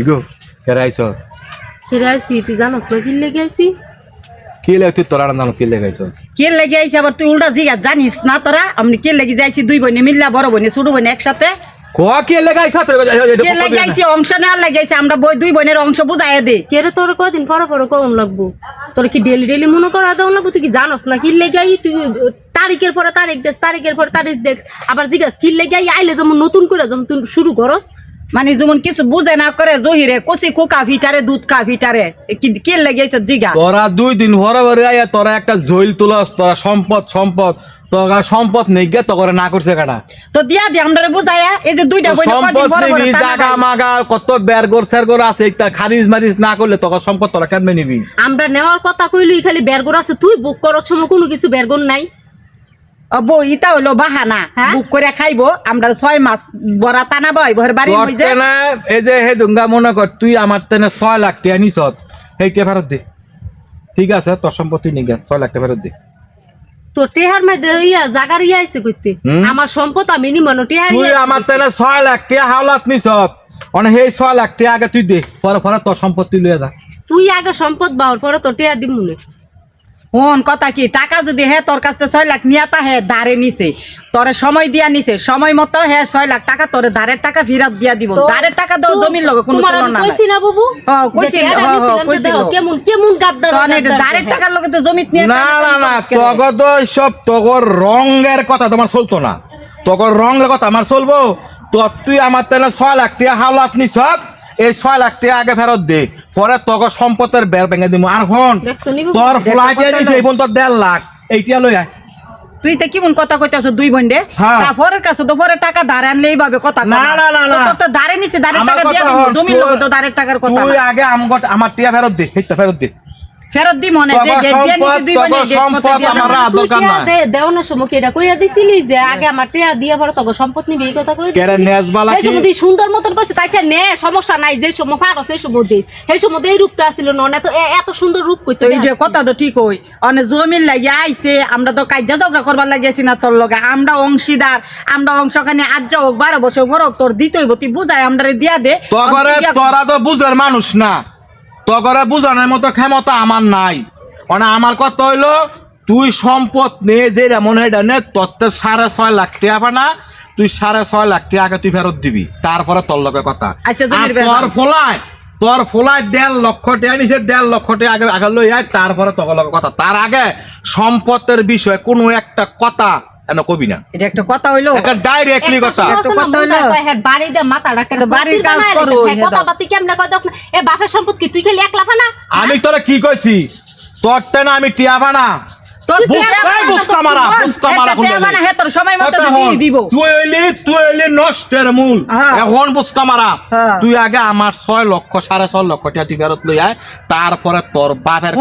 Ego কেরা আইছ? ফিরে আইসি তুই জানোস না কি লেগে আইসি কি লে তুই তোরা নাম কি লেগে আইছ? কে লেগে আইছে আবার তুই উল্টা জিগা জানিস না তোরা? আমি কে লেগে যাইছি দুই বোনে মিল্লা বড় বোনে ছোট বোনে একসাথে। ক কি লেগে আইছ? কে লেগে আইছি অংশ নেওয়ার লেগে আইছে আমরা বই দুই বোনের অংশ বুঝাই দে। কে রে তোর কদিন পরে পরে কখন লাগবো? তোর কি ডেলি ডেলি মনে করা দেওয়া লাগবো? তুই কি জানোস না কি লেগে আই? তুই তারিখের পরে তারিখ দেখ তারিখের পরে তারিখ দেখ আবার জিজ্ঞাস কি লেগে আইলে যেমন নতুন করে যেমন শুরু করস? মানে যেমন কিছু বুঝে না করে জহিরে কচি কুকা ভিটারে দুধ কা ভিটারে। কে লেগে আইছে জিগা? তোরা দুই দিন ভরে ভরে আইয়া তোরা একটা জইল তুলস তোরা সম্পদ সম্পদ। তোরা সম্পদ নেই গে তো করে না করছে কাটা তো দিয়া দি আমরা বুঝায়া এই যে দুইটা কদিন সম্পদ টানা জাগা মাগা কত বের গোর সের গোর আছে একটা খারিজ মারিজ না করলে তোর সম্পদ তোরা কেমনে নিবি? আমরা নেওয়ার কথা কইলুই খালি বেরগর আছে তুই বুক করার সময় কোনো কিছু বেরগর নাই। ও বই ইটা হইল বাহানা? বুক করে খাইবো আমরা ছয় মাস বড়া টানা বই ভর বাড়ি তোর হই এই যে হে দুঙ্গা মনে কর তুই আমার তেনে ছয় লাখ টাকা নিছ সেইটা ফেরত দে। ঠিক আছে তোর সম্পত্তি নিয়ে ছয় লাখ টাকা ফেরত দে। তোর টেহার মধ্যে ইয়া জাগার ইয়া আইছে কইতে? আমার সম্পদ আমি নিমানো টেহার তুই আমার তেনে ছয় লাখ টাকা হাওলাত নিছ অনে সেই ছয় লাখ টাকা আগে তুই দে পরে পরে তোর সম্পত্তি লইয়া যা। তুই আগে সম্পদ বাহর পরে তোর টেহার দিম মনে হন কথা কি? টাকা যদি হে তোর কাছে ছয় লাখ নিয়াতা হে ধারে নিছে। তোরে সময় দিয়া নিছে। সময় মতো হে ছয় লাখ টাকা তোরে ধারের টাকা ফিরাত দিয়া দিব। তো- ধারের টাকা দাও জমির লগে কোনো তুলনা নাই কইছি না বাবু? হ্যাঁ, কইছি, হ্যাঁ, হ্যাঁ। দেখো, কেমন কেমন গাদ্দার গাদ্দার ধারের টাকার লগে তো জমিত নিয়ে না না না তগর তো সব তগর রঙের কথা তোমার চলতো না। তগর রঙের কথা আমার চলবো। তো তুই আমার তেলে ছয় লাখ টাকা হাওলাত নিছ এই ছয় লাখ টাকা আগে ফেরত দে পরে তোকে সম্পদের বের ভেঙে দিব আর হন? তোর ফ্লাইটে লোক। এই দেড় লাখ এইটা লই আয় তুই তো মন কথা কইতাছ দুই বন্ডে হ্যাঁ। তারপরের কাছে তো পরে টাকা ধারে আনলে এইভাবে কথা না, না, না, না। তো তোর তো ধারে নিছে ধারে টাকা দিয়া জমি তুই- তো ধারের টাকার কথা তুই আগে আমগট আমার টিয়া ফেরত দে হেইতা ফেরত দে ফেরত দি মনে যে দুই আমার দাও। দরকার দেওয়ানোর এটা কইয়া দিছিলি যে আগে আমার দিয়ে পরে তোকে সম্পদ নিবি এই কথা কই কেরে নেজবালা কি? সুন্দর মতন কইছে তাই ছে নে সমস্যা নাই যে ফারো সেই এই রূপটা ছিল না এত এ- এত সুন্দর রূপ কইতে তো এই যে কথা তো ঠিক হই অনে জমির লাগিয়ে আইছে আমরা তো কাজা ঝগড়া করবার লাগিয়েছি না তোর লগে আমরা অংশীদার আমরা অংশখানে আজ যাও বারো বছর বড় তোর দিতে হইব তুই বুঝাই আমরা দিয়া দে। তোরা তো বুঝার মানুষ না। তগরে বুঝানোর মতো ক্ষমতা আমার নাই। মানে আমার কথা হইল তুই সম্পদ নে যে মনে হয় নে তোর তো সাড়ে ছয় লাখ টাকা পানা তুই সাড়ে ছয় লাখ টাকা আগে তুই ফেরত দিবি। তারপরে তোর লগে কথা। আচ্ছা, তোর। ফলায় তোর ফলায় দেড় লক্ষ টাকা নিচে দেড় লক্ষ টাকা আগে আগে লই আয় তারপরে তোর লগে কথা। তার আগে সম্পদের বিষয়ে কোনো একটা কথা এন কবি না? এটা একটা কথা হইল। একটা ডাইরেক্টলি কথা একটা কথা হইল। বাড়ি দে মাথা বাড়ির কাজ করো, হে কথা বাতি কেমনে না এ বাপের সম্পদ কি তুই খালি একলা ফানা আমি তোরা কি কইছি? তোরতে না আমি টিয়া বানা। তোর বুঝ- টিয়া এই বানা বুঝকা তো মারা, তুই মারা একটা টিয়া কোনটা বানা নেই। হে তোর সময় মতো দিয়ে দিব। তুই হইলি তুই হইলি নষ্টের মূল। হ্যাঁ। এখন বুঝকা মারা। হ্যাঁ। তুই আগে আমার ছয় লক্ষ সাড়ে ছয় লক্ষ টাকা তুই ফেরত লই আয় তারপরে তোর বাপের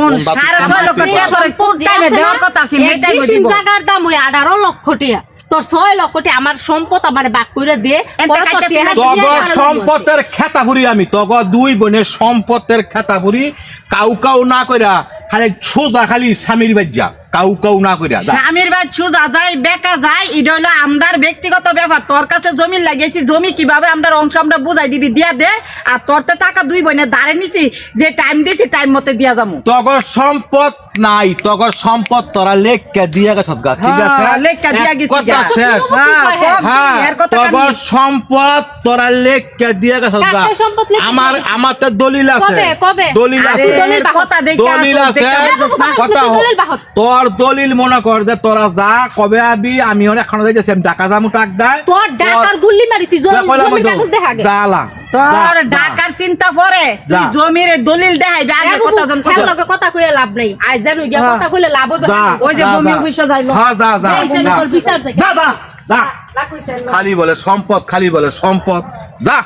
ছয় লক্ষ করতে টাকা পারে। করে কোন টাইমে দেওয়ার কথা ছিল সেই টাইমে দিব জায়গার দাম ওই আঠারো লক্ষ টিয়া তোর ছয় লক্ষ টিয়া আমার সম্পদ আমার বাক করে দে এতে পরে তোর কাইটা টিয়া তুই দিয়ে। সম্পদের খেতাপুরি আমি তগ দুই বোনের সম্পদের খেতাপুরি কাউ কাউ না কইরা খালি সোজা খালি স্বামীর বাজ্যা। কাউ কাউ না কইরা যা। স্বামীর সুজা যায় বেকা যায় এটা হলো আমরার ব্যক্তিগত ব্যাপার। তোর কাছে জমি লাগিয়েছি জমি কীভাবে আমরা অংশ আমরা বুঝাই দিবি? দিয়া দে আর তোর তো টাকা দুই নিছি যে টাইম দিছি টাইম মতে দিয়া যাব তগর সম্পদ নাই তগর সম্পদ তোরা লেখকে দিয়ে গেছ গা ঠিক হ্যাঁ, আছে? লেখকে দিয়া এক গেছি কথা গা। শেষ। হ্যাঁ, হ্যাঁ তগর সম্পদ তোরা লেখকে দিয়ে গেছ সম্পদ লেখকে আমার আমার তো দলিল আছে? দলিল আছে। দলিল আছে। কথা। তোর দলিল মনে কর যে তোরা যা কবে আবি আমি অনেক খানা যাইতেছি আমি টাকা যামু টাক দেয়। তোর ডাকার গুল্লি মারি তুই জমি কয়লা জমি মধ্যে কাগজ দেখা গে দালা তোর ঢাকার চিন্তা পরে তুই জমির দলিল দেখাইবি আগে কথা জন কথা লগে লাভ নাই। আজ জানো গিয়া হ্যাঁ। কথা কইলে লাভ হবে ওই যে যা, ভূমি অফিসে যাইলো। হ্যাঁ বিচার যা খালি বলে সম্পদ খালি বলে সম্পদ। যা।